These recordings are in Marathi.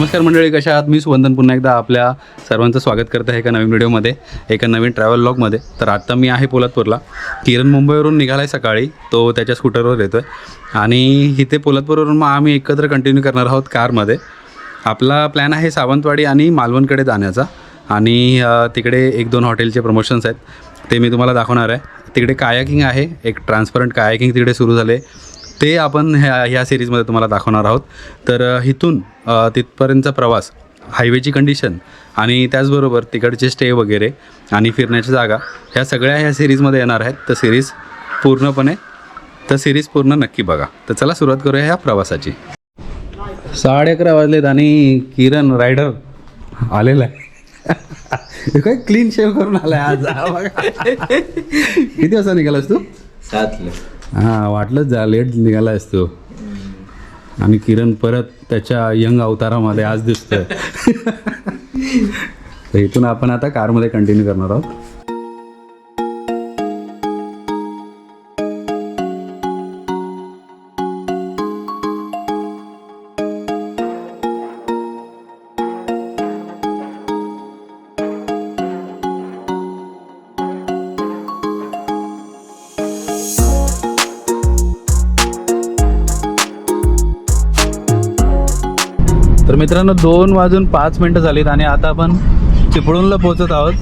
नमस्कार मंडळी कशा आहात? मी सुवंदन. पुन्हा एकदा आपल्या सर्वांचं स्वागत करत आहे एका नवीन व्हिडिओमध्ये एका नवीन ट्रॅव्हल लॉगमध्ये तर आत्ता मी आहे पोलादपूरला. किरण मुंबईवरून निघाला आहे सकाळी. तो त्याच्या स्कूटरवर येतो आहे आणि इथे पोलादपूरवरून मग आम्ही एकत्र कंटिन्यू करणार आहोत कारमध्ये. आपला प्लॅन आहे सावंतवाडी आणि मालवणकडे जाण्याचा. आणि तिकडे एक दोन हॉटेलचे प्रमोशन्स आहेत. ते मी तुम्हाला दाखवणार आहे. तिकडे कायाकिंग आहे. एक ट्रान्सपरंट कायाकिंग तिकडे सुरू झाले. ते आपण ह्या ह्या सिरीजमध्ये तुम्हाला दाखवणार आहोत. तर इथून तिथपर्यंतचा प्रवास हायवेची कंडिशन आणि त्याचबरोबर तिकडचे स्टे वगैरे आणि फिरण्याची जागा ह्या सगळ्या ह्या सिरीजमध्ये येणार आहेत. तर सिरीज पूर्णपणे तर सिरीज पूर्ण नक्की बघा. तर चला सुरुवात करूया ह्या प्रवासाची. साडे अकरा वाजलेत आणि किरण रायडर आलेला आहे. काय क्लीन शेव करून आलाय आज. किती वाजता निघालास तू? सातलं. हां वाटलंच जा लेट निघालायस तू. आणि किरण परत त्याच्या यंग अवतारामध्ये आज दिसतोय. तर इथून आपण आता कारमध्ये कंटिन्यू करणार आहोत. मित्रांनो दोन वाजून पाच मिनटं झालीत आणि आता आपण चिपळूणला पोहोचत आहोत.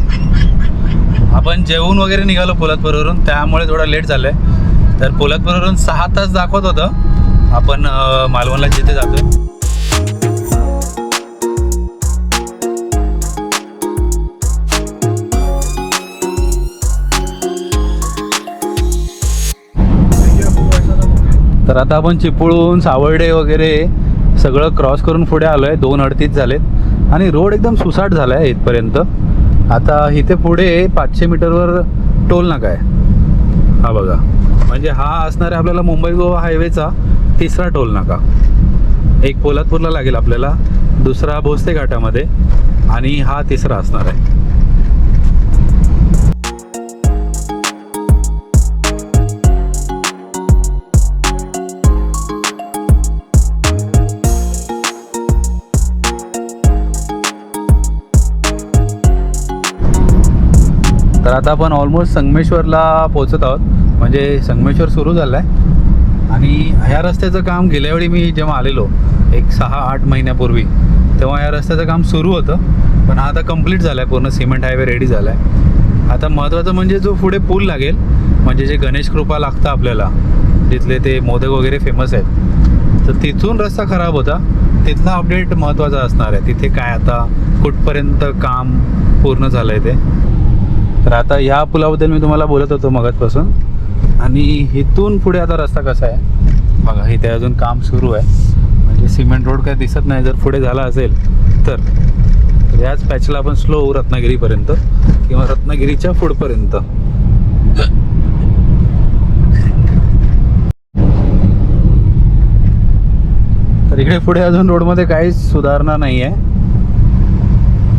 आपण जेवून वगैरे निघालो पोलादपूरवरून त्यामुळे थोडा लेट झालं आहे तर पोलादपूरवरून सहा तास दाखवत होतं. आपण मालवणला जिथे जातोय. तर आता आपण चिपळूण सावर्डे वगैरे सगळं क्रॉस करून पुढे आलो आहे दोन अडतीस झालेत. आणि रोड एकदम सुसाट झाला आहे इथपर्यंत. आता इथे पुढे पाचशे मीटरवर टोल नाका आहे. हा बघा. म्हणजे हा असणार आहे आपल्याला मुंबई गोवा हायवेचा तिसरा टोल नाका. एक पोलादपूरला लागेल आपल्याला. दुसरा भोसते घाटामध्ये. आणि हा तिसरा असणार आहे. आता आपण ऑलमोस्ट संगमेश्वरला पोहोचत आहोत. म्हणजे संगमेश्वर सुरू झालं आहे आणि ह्या रस्त्याचं काम गेल्या वेळी मी जेव्हा आलेलो एक सहा आठ महिन्यापूर्वी तेव्हा या रस्त्याचं काम सुरू होतं. पण आता कंप्लीट झालं आहे पूर्ण सिमेंट हायवे रेडी झाला आहे आता महत्त्वाचं म्हणजे जो पुढे पूल लागेल म्हणजे जे गणेश कृपा लागतं आपल्याला जिथले ते मोदक वगैरे फेमस आहेत तर तिथून रस्ता खराब होता. तिथला अपडेट महत्त्वाचा असणार आहे. तिथे काय आता कुठपर्यंत काम पूर्ण झालं आहे ते. तर आता ह्या पुलाबद्दल मी तुम्हाला बोलत होतो मगतपासून आणि इथून पुढे आता रस्ता कसा आहे? बघा इथे अजून काम सुरू आहे. म्हणजे सिमेंट रोड काय दिसत नाही. जर पुढे झाला असेल तर. याच पॅचला आपण स्लो होऊ रत्नागिरीपर्यंत किंवा रत्नागिरीच्या पुढपर्यंत. तर इकडे पुढे अजून रोडमध्ये काहीच सुधारणा नाही आहे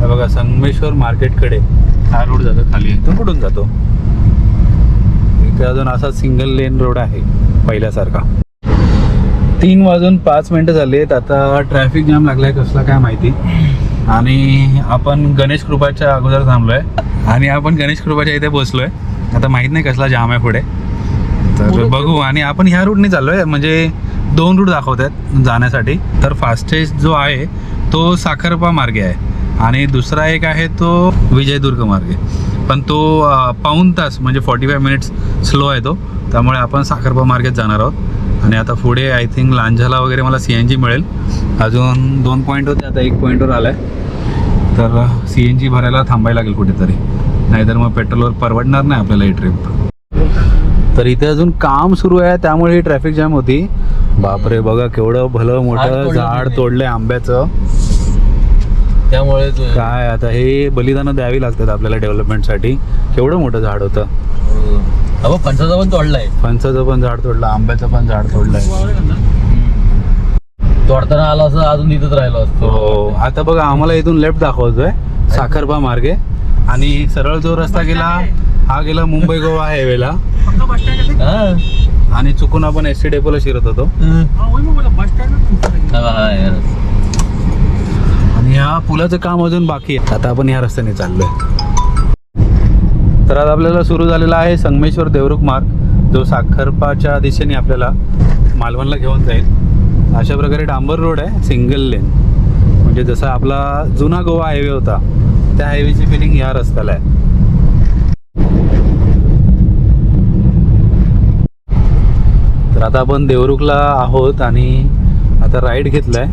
बघा संगमेश्वर मार्केटकडे हा रोड जातो खाली इथून कुठून जातो? इथे अजून असा सिंगल लेन रोड आहे पहिल्यासारखा. तीन वाजून पाच मिनटं झाली आहेत आता ट्रॅफिक जाम लागलाय कसला काय माहिती. आणि आपण गणेश कृपाच्या अगोदर थांबलोय. आणि आपण गणेश कृपाच्या इथे बसलोय. आता माहीत नाही कसला जाम आहे पुढे. तर बघू. आणि आपण ह्या रूटने चाललोय. म्हणजे दोन रूट दाखवत आहेत जाण्यासाठी. तर फास्टेस्ट जो आहे तो साखरपा मार्गे आहे. आणि दुसरा एक आहे तो विजयदुर्ग मार्गे पण तो अं, पाऊण तास म्हणजे फॉर्टी फाय मिनिट्स स्लो आहे तो. त्यामुळे आपण साखरपा मार्गेत जाणार आहोत. आणि आता पुढे आय थिंक लांझाला वगैरे मला सी एन जी मिळेल. अजून दोन पॉईंट होते आता एक पॉईंटवर आला आहे तर सी एन जी भरायला थांबायला लागेल कुठेतरी. नाहीतर मग पेट्रोलवर परवडणार नाही आपल्याला ही ट्रिप तर इथे अजून काम सुरू आहे त्यामुळे ही ट्रॅफिक जॅम होती. बापरे बघा केवढं भलं मोठं झाड. तोडलंय आंब्याचं. त्यामुळे तो- काय आता हे बलिदानं द्यावी लागतात आपल्याला डेव्हलपमेंटसाठी केवढं मोठं झाड होतं? हो. अबा फणसाचा पण तोडलाय. फणसाचं पण झाड तोडलं आंब्याचं पण झाड तोडलंय. तोडताना आला असं अजून इथंच राहिलो असतो. हो आता बघा आम्हाला इथून लेफ्ट दाखवतोय साखरपा मार्गे. आणि सरळ जो रस्ता गेला हा गेला मुंबई गोवा हायवेला. हा. आणि चुकून आपण एस टी डेपोला शिरत होतो. हा, हा. ह्या पुलाचं काम अजून बाकी आहे. आता आपण ह्या रस्त्याने चाललोय. तर आज आपल्याला सुरू झालेला आहे संगमेश्वर देवरुख मार्ग जो साखरपाच्या दिशेने आपल्याला मालवणला घेऊन जाईल. अशा प्रकारे डांबर रोड आहे सिंगल लेन. म्हणजे जसा आपला जुना गोवा हायवे होता त्या हायवेची फिलिंग ह्या रस्त्याला आहे. तर आता आपण देवरुखला आहोत आणि आता राईड घेतलाय.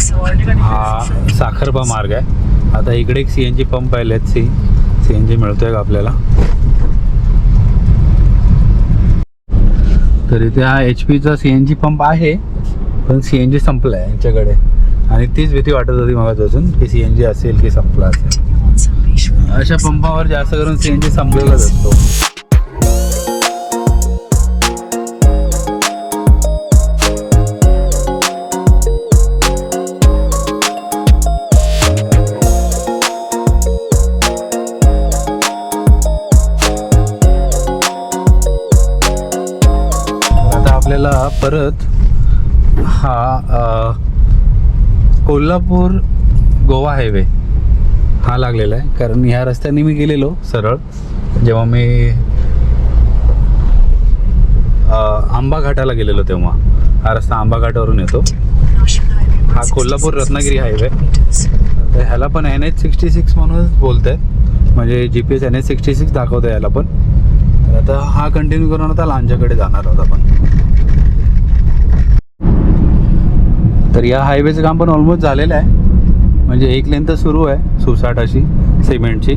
हा साखरपा मार्ग आहे. आता इकडे एक सी एन जी पंप आहे सी सी एन जी मिळतोय का आपल्याला? तर इथे हा एच पीचा सी एन जी पंप आहे पण सी एन जी संपला आहे यांच्याकडे. आणि तीच भीती वाटत होती मगापासून की सी एन जी असेल की संपला असेल. अशा पंपावर जास्त करून सी एन जी संपलेलाच असतो. परत हा कोल्हापूर गोवा हायवे हा लागलेला आहे. कारण ह्या रस्त्याने मी गेलेलो सरळ. जेव्हा मी आंबाघाटाला आंबा घाटाला गेलेलो तेव्हा. हा रस्ता आंबा घाटावरून येतो. हा कोल्हापूर रत्नागिरी हायवे. तर ह्याला पण एन एच सिक्स्टी सिक्स म्हणूनच बोलत आहे म्हणजे G P S N H sixty six दाखवतं ह्याला पण. तर आता हा कंटिन्यू करून आता लांजाकडे जाणार आहोत आपण. तर या हायवेचं काम पण ऑलमोस्ट झालेलं आहे. म्हणजे एक लेन तर सुरू आहे सुसाट अशी सिमेंटची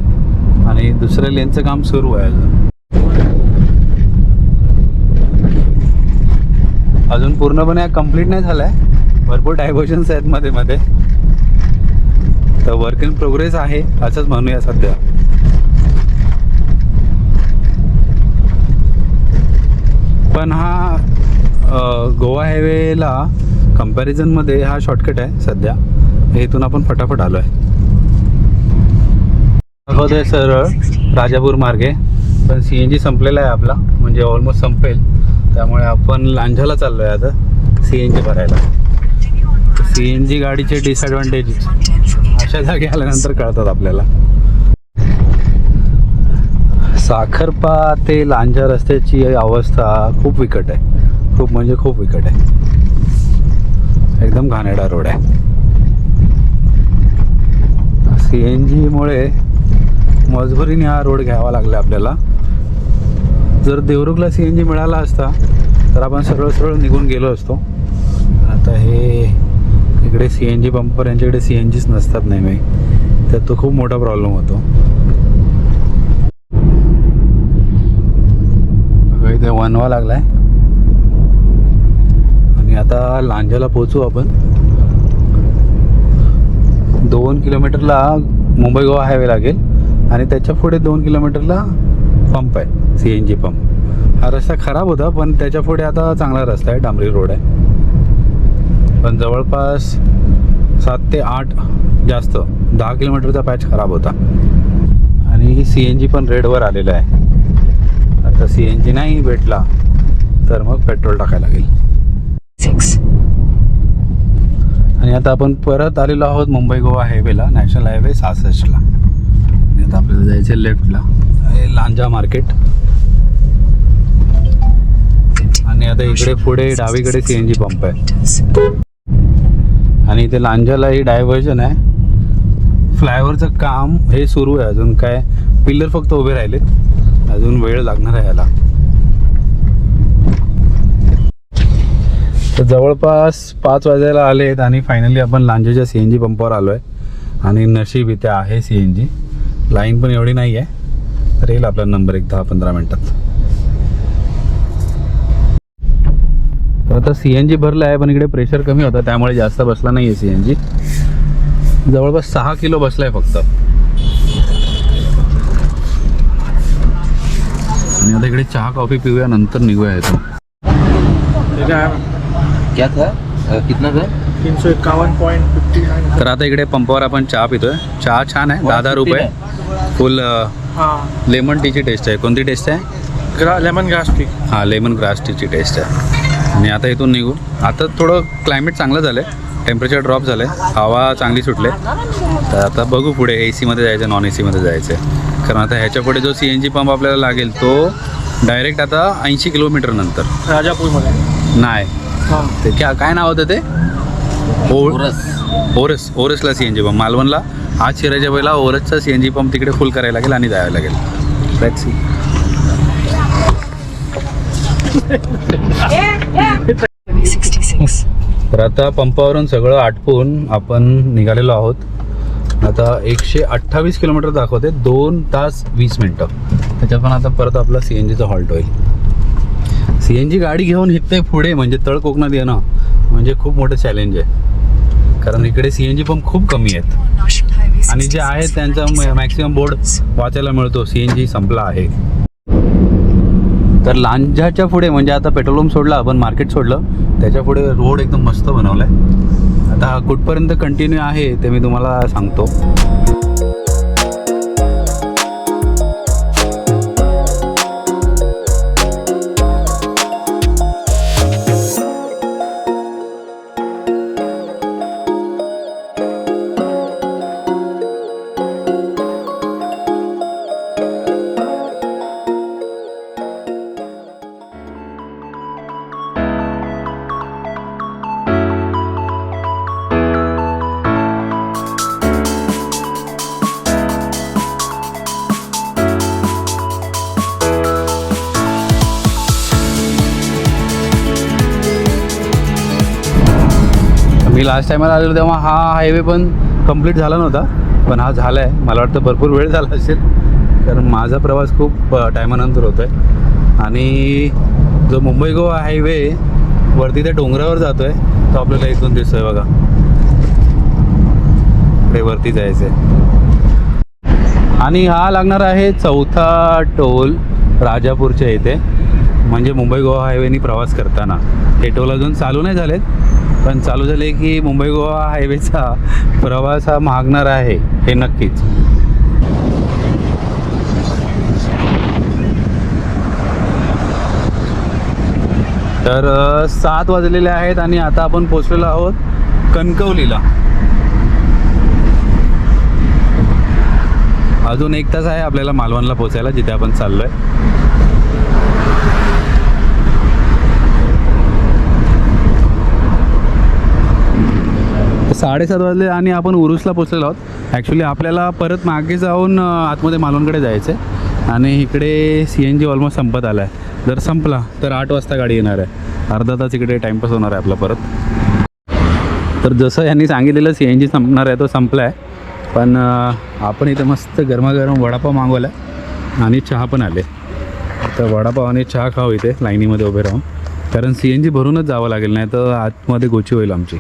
आणि दुसऱ्या लेनचं काम सुरू आहे अजून. अजून पूर्णपणे कंप्लीट नाही झालं आहे भरपूर डायव्हर्जन्स आहेत मध्ये मध्ये. तर वर्क इन प्रोग्रेस आहे असंच म्हणूया सध्या. पण हा गोवा हायवेला कम्पॅरिझनमध्ये हा शॉर्टकट आहे सध्या. इथून आपण फटाफट आलो आहे दाखवतोय सरळ राजापूर मार्गे. पण सी एन जी संपलेला आहे आपला. म्हणजे ऑलमोस्ट संपेल. त्यामुळे आपण लांझाला चाललो आहे आता सी एन जी भरायला. सी एन जी गाडीचे डिसएडव्हान्टेज अशा जागी आल्यानंतर कळतात आपल्याला. साखरपा ते लांजा रस्त्याची अवस्था खूप विकट आहे. खूप म्हणजे खूप विकट आहे. एकदम घाणेरडा रोड आहे. सी एन जीमुळे मजबुरीने हा रोड घ्यावा लागला आपल्याला. जर देवरुखला सी एन जी मिळाला असता तर आपण सरळ सरळ निघून गेलो असतो. आता हे इकडे सी एन जी पंपर यांच्याकडे सी एन जीच नसतात नेहमी. तर तो खूप मोठा प्रॉब्लेम होतो. इथे वनवा लागलाय. आणि आता लांजाला पोहोचू आपण. दोन किलोमीटरला मुंबई गोवा हायवे लागेल आणि त्याच्या पुढे दोन किलोमीटरला पंप आहे सी एन जी पंप. हा रस्ता खराब होता पण त्याच्या पुढे आता चांगला रस्ता आहे डांबरी रोड आहे. पण जवळपास सात ते आठ जास्त दहा किलोमीटरचा पॅच खराब होता. आणि सी एन जी पण रेडवर आलेला आहे. आता सी एन जी नाही भेटला तर मग पेट्रोल टाकायला लागेल. आणि आता आपण परत आलेलो आहोत मुंबई गोवा हायवेला नॅशनल हायवे सहासष्टला. आणि आता आपल्याला जायचं लेफ्टला लांजा मार्केट. आणि आता इकडे पुढे डावीकडे सी एन जी पंप आहे. आणि इथे लांजाला ही डायव्हर्जन आहे. फ्लायओव्हरचं काम हे सुरू आहे. अजून काय पिल्लर फक्त उभे राहिलेत. अजून वेळ लागणार आहे याला. तर जवळपास पाच वाजायला आहेत आणि फायनली आपण लांजेच्या सी एन जी पंपावर आलो आहे आणि नशीब इथे आहे सी एन जी लाईन पण एवढी नाही आहे तर येईल आपला नंबर एक दहा पंधरा मिनटात. तर आता सी एन जी भरलं आहे पण इकडे प्रेशर कमी होतं त्यामुळे जास्त बसला नाही आहे सी एन जी जवळपास सहा किलो बसलाय फक्त. आणि आता इकडे चहा कॉफी पिऊया नंतर निघूया येतो ठीक आहे. क्या था? कितना था? तीन सौ इक्यावन पॉइंट फिफ्टी नाइन तर आता इकडे पंपावर आपण चहा पितोय. चहा छान आहे. दहा दहा रुपये. फुल हाँ. लेमन टीची टेस्ट आहे. कोणती टेस्ट आहे? ग्रा लेमन ग्रास टी हां लेमन ग्रास टीची टेस्ट आहे. आणि आता इथून निघू. आता थोडं क्लायमेट चांगलं झालं आहे टेम्परेचर ड्रॉप झालं आहे हवा चांगली सुटले. तर आता बघू पुढे ए सीमध्ये जायचं नॉन ए सीमध्ये जायचं. आहे कारण आता ह्याच्या पुढे जो सी एन जी पंप आपल्याला लागेल तो डायरेक्ट आता ऐंशी किलोमीटर नंतर. राजापूरमध्ये. नाही. ते क्या काय नाव होतं ते? ओरस. ओरस. ओरसला सी एन जी पंप मालवणला. आज शिरायच्या वेळेला ओरसचा सी एन जी पंप तिकडे फुल करायला लागेल आणि जायला लागेल. तर आता पंपावरून सगळं आटपून आपण निघालेलो आहोत. आता एकशे अठ्ठावीस किलोमीटर दाखवते. दोन तास वीस मिनटं. त्याच्यात पण आता परत आपला सी एन जीचा हॉल्ट होईल. सी एन जी गाडी घेऊन इथे पुढे म्हणजे तळ कोकणात येणं म्हणजे खूप मोठं चॅलेंज आहे. कारण इकडे सी एन जी पंप खूप कमी आहेत. आणि जे आहेत त्यांचा मॅक्सिमम बोर्ड वाचायला मिळतो सी एन जी संपला आहे. तर लांजाच्या पुढे म्हणजे आता पेट्रोल पंप सोडला आपण मार्केट सोडलं त्याच्या पुढे रोड एकदम मस्त बनवला आहे आता कुठपर्यंत कंटिन्यू आहे ते मी तुम्हाला सांगतो. मी लास्ट टायमाला आलेलो तेव्हा हा हायवे पण कंप्लीट झाला नव्हता. पण हा झाला आहे मला वाटतं भरपूर वेळ झाला असेल. कारण माझा प्रवास खूप टायमानंतर होतो आहे आणि जो मुंबई गोवा हायवे वरती त्या डोंगरावर जातो आहे तो आपल्याला इथून आहे बघा. ते वरती जायचं आहे आणि हा लागणार आहे चौथा टोल राजापूरच्या इथे. म्हणजे मुंबई गोवा हायवेनी प्रवास करताना. हे टोल अजून चालू नाही झालेत. पण चालू झाले की मुंबई गोवा हायवेचा प्रवास हा मागणार आहे हे नक्कीच. तर सात वाजलेले आहेत आणि आता आपण पोचलेलो आहोत कणकवलीला. अजून एक तास आहे आपल्याला मालवणला पोचायला जिथे आपण चाललोय. साडेसात वाजले आणि आपण उरुसला पोचलेलो आहोत. ॲक्च्युली आपल्याला परत मागे जाऊन आतमध्ये मालवणकडे जायचं आहे आणि इकडे सी एन जी ऑलमोस्ट संपत आला आहे जर संपला तर आठ वाजता गाडी येणार आहे. अर्धा तास इकडे टाईमपास होणार आहे आपला परत. तर जसं यांनी सांगितलेलं सी एन जी संपणार आहे तो संपला आहे पण आपण इथं मस्त गरमागरम वडापाव मागवला आणि चहा पण आले. तर वडापाव आणि चहा खाऊ इथे लाईनीमध्ये उभे राहून. कारण सी एन जी भरूनच जावं लागेल नाही तर आतमध्ये गोची होईल आमची.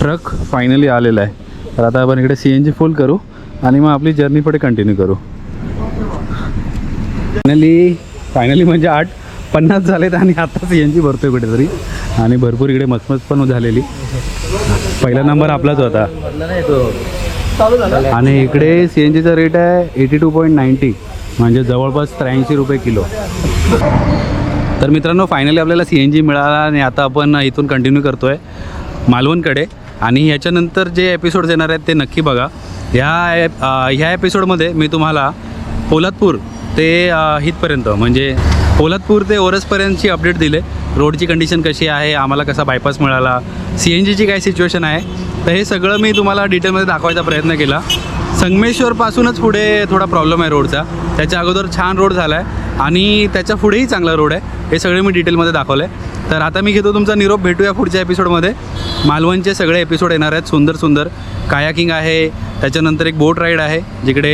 ट्रक फायनली आलेला आहे. तर आता आपण इकडे सी एन जी फुल करू आणि मग आपली जर्नी पुढे कंटिन्यू करू. फायनली फायनली म्हणजे आठ पन्नास झालेत आणि आता सी एन जी भरतोय कुठेतरी. आणि भरपूर इकडे मचमच पण झालेली. पहिला नंबर आपलाच होता. आणि इकडे सी एन जीचा रेट आहे एटी टू पॉईंट नाईन्टी म्हणजे जवळपास त्र्याऐंशी रुपये किलो. तर मित्रांनो फायनली आपल्याला सी एन जी मिळाला आणि आता आपण इथून कंटिन्यू करतो आहे मालवणकडे. आणि ह्याच्यानंतर जे एपिसोड्स येणार आहेत ते नक्की बघा. ह्या ह्या एपिसोडमध्ये मी तुम्हाला पोलादपूर ते हितपर्यंत इथपर्यंत म्हणजे पोलादपूर ते ओरसपर्यंतची अपडेट दिले. रोडची कंडिशन कशी आहे आम्हाला कसा बायपास मिळाला सी एन जीची काय सिच्युएशन आहे तर हे सगळं मी तुम्हाला डिटेलमध्ये दाखवायचा प्रयत्न केला. संगमेश्वरपासूनच पुढे थोडा प्रॉब्लेम आहे रोडचा त्याच्या अगोदर छान रोड झाला आहे आणि त्याच्या पुढेही चांगला रोड आहे. हे सगळे मी डिटेलमध्ये दाखवलं आहे तर आता मी घेतो तुमचा निरोप भेटूया पुढच्या एपिसोडमध्ये मालवणचे सगळे एपिसोड येणार आहेत सुंदर सुंदर. कायाकिंग आहे त्याच्यानंतर एक बोट राईड आहे जिकडे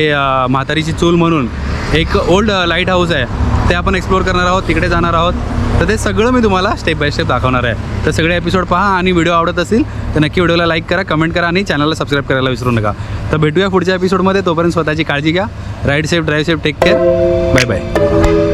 म्हातारीची चूल म्हणून एक ओल्ड लाइट हाऊस आहे. ते आपण एक्सप्लोअर करणार आहोत तिकडे जाणार आहोत. तर ते सगळं मी तुम्हाला स्टेप बाय स्टेप दाखवणार आहे. तर सगळे एपिसोड पहा आणि व्हिडिओ आवडत असेल तर नक्की व्हिडिओला लाईक करा कमेंट करा आणि चॅनलला सबस्क्राईब करायला विसरू नका. तर भेटूया पुढच्या एपिसोडमध्ये तोपर्यंत स्वतःची काळजी घ्या. Ride safe drive safe take care bye bye